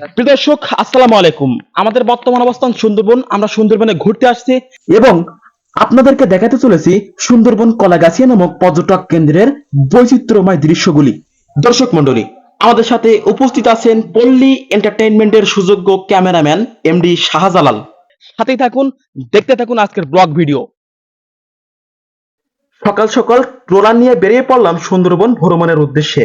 দর্শক, আসসালামু আলাইকুম। আমাদের বর্তমান অবস্থান সুন্দরবন, আমরা সুন্দরবনে ঘুরতে আসছি এবং আপনাদেরকে দেখাতে চলেছি সুন্দরবন কলাগাছিয়া নামক পর্যটক কেন্দ্রের বৈচিত্র্যময় দৃশ্যগুলি। দর্শক মণ্ডলী, আমাদের সাথে উপস্থিত আছেন পল্লী এন্টারটেইনমেন্টের সুযোগ্য ক্যামেরাম্যান এমডি শাহজালাল। সাথেই থাকুন, দেখতে থাকুন আজকের ব্লগ ভিডিও। সকাল সকাল ট্রলার নিয়ে বেরিয়ে পড়লাম সুন্দরবন ভ্রমণের উদ্দেশ্যে।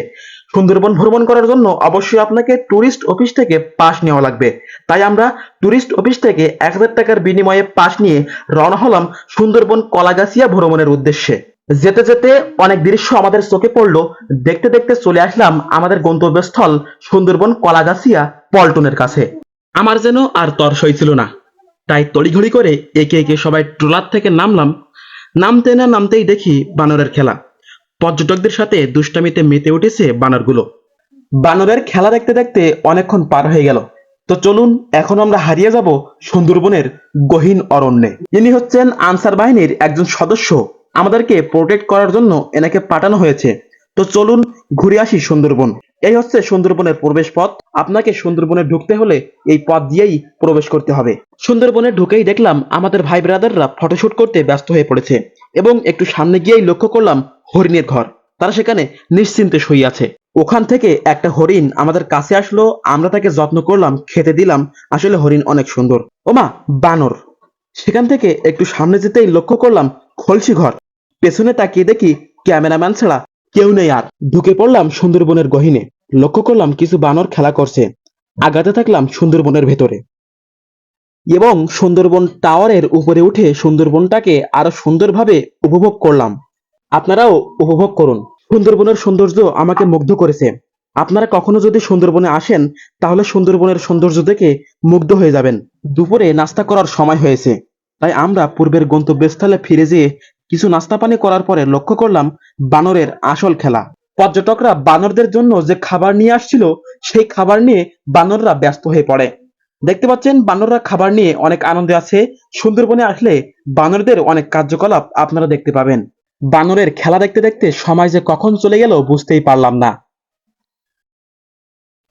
সুন্দরবন ভ্রমণ করার জন্য অবশ্যই আপনাকে ট্যুরিস্ট অফিস থেকে পাস নেওয়া লাগবে। তাই আমরা ট্যুরিস্ট অফিস থেকে এক হাজার টাকার বিনিময়ে পাস নিয়ে রওনা হলাম সুন্দরবন কলাগাছিয়া ভ্রমণের উদ্দেশ্যে। যেতে যেতে অনেক দৃশ্য আমাদের চোখে পড়ল। দেখতে দেখতে চলে আসলাম আমাদের গন্তব্যস্থল সুন্দরবন কলাগাছিয়া পল্টনের কাছে। আমার যেন আর তর সইছিল না। তাই তড়িঘড়ি করে একে একে সবাই ট্রলার থেকে নামলাম। নামতে না নামতেই দেখি বানরের খেলা। পর্যটকদের সাথে দুষ্টামিতে মেতে উঠেছে বানরগুলো। বানরের খেলা দেখতে দেখতে অনেকক্ষণ পার হয়ে গেল। তো চলুন, এখন আমরা হারিয়ে যাব সুন্দরবনের গহীন অরণ্যে। ইনি হচ্ছেন আনসার বাহিনীর একজন সদস্য। আমাদেরকে প্রোটেক্ট করার জন্য এনাকে পাঠানো হয়েছে। তো চলুন ঘুরে আসি সুন্দরবন। এই হচ্ছে সুন্দরবনের প্রবেশ পথ। আপনাকে সুন্দরবনে ঢুকতে হলে এই পথ দিয়েই প্রবেশ করতে হবে। সুন্দরবনে ঢুকেই দেখলাম আমাদের ভাই ব্রাদাররা ফটোশুট করতে ব্যস্ত হয়ে পড়েছে। এবং একটু সামনে গিয়েই লক্ষ্য করলাম হরিণের ঘর। তারা সেখানে নিশ্চিন্তে শুয়ে আছে। ওখান থেকে একটা হরিণ আমাদের কাছে আসলো, আমরা তাকে যত্ন করলাম, খেতে দিলাম। আসলে হরিণ অনেক সুন্দর। ওমা বানর। সেখান থেকে একটু সামনে যেতেই লক্ষ্য করলাম খলসি ঘর। পেছনে তাকিয়ে দেখি ক্যামেরাম্যান ছাড়া কেউ নেই আর। ঢুকে পড়লাম সুন্দরবনের গহিনে। লক্ষ্য করলাম কিছু বানর খেলা করছে। আগাতে থাকলাম সুন্দরবনের ভেতরে। এবং সুন্দরবন টাওয়ারের উপরে উঠে সুন্দরবনটাকে আরও সুন্দরভাবে উপভোগ করলাম। আপনারাও উপভোগ করুন। সুন্দরবনের সৌন্দর্য আমাকে মুগ্ধ করেছে। আপনারা কখনো যদি সুন্দরবনে আসেন, তাহলে সুন্দরবনের সৌন্দর্য দেখে মুগ্ধ হয়ে যাবেন। দুপুরে নাস্তা করার সময় হয়েছে। তাই আমরা পূর্বের গন্তব্যস্থলে ফিরে যেয়ে কিছু নাস্তা পানি করার পরে লক্ষ্য করলাম বানরের আসল খেলা। পর্যটকরা বানরদের জন্য যে খাবার নিয়ে আসছিল, সেই খাবার নিয়ে বানররা ব্যস্ত হয়ে পড়ে। দেখতে পাচ্ছেন, বানররা খাবার নিয়ে অনেক আনন্দে আছে। সুন্দরবনে আসলে বানরদের অনেক কার্যকলাপ আপনারা দেখতে পাবেন। বানরের খেলা দেখতে দেখতে সময় যে কখন চলে গেল বুঝতেই পারলাম না।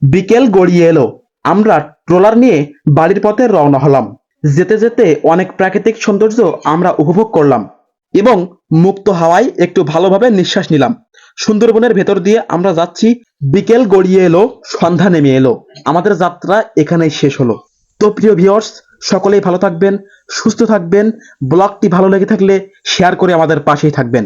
বিকেল গড়িয়ে এলো। আমরা ট্রলার নিয়ে বাড়ির পথে রওনা হলাম। যেতে যেতে অনেক প্রাকৃতিক সৌন্দর্য আমরা উপভোগ করলাম এবং মুক্ত হাওয়ায় একটু ভালোভাবে নিঃশ্বাস নিলাম। সুন্দরবনের ভেতর দিয়ে আমরা যাচ্ছি। বিকেল গড়িয়ে এলো, সন্ধ্যা নেমে এলো। আমাদের যাত্রা এখানেই শেষ হলো। তো প্রিয় ভিউয়ার্স সকলেই ভালো থাকবেন সুস্থ থাকবেন ব্লগটি ভালো লেগে থাকলে শেয়ার করে আমাদের পাশেই থাকবেন।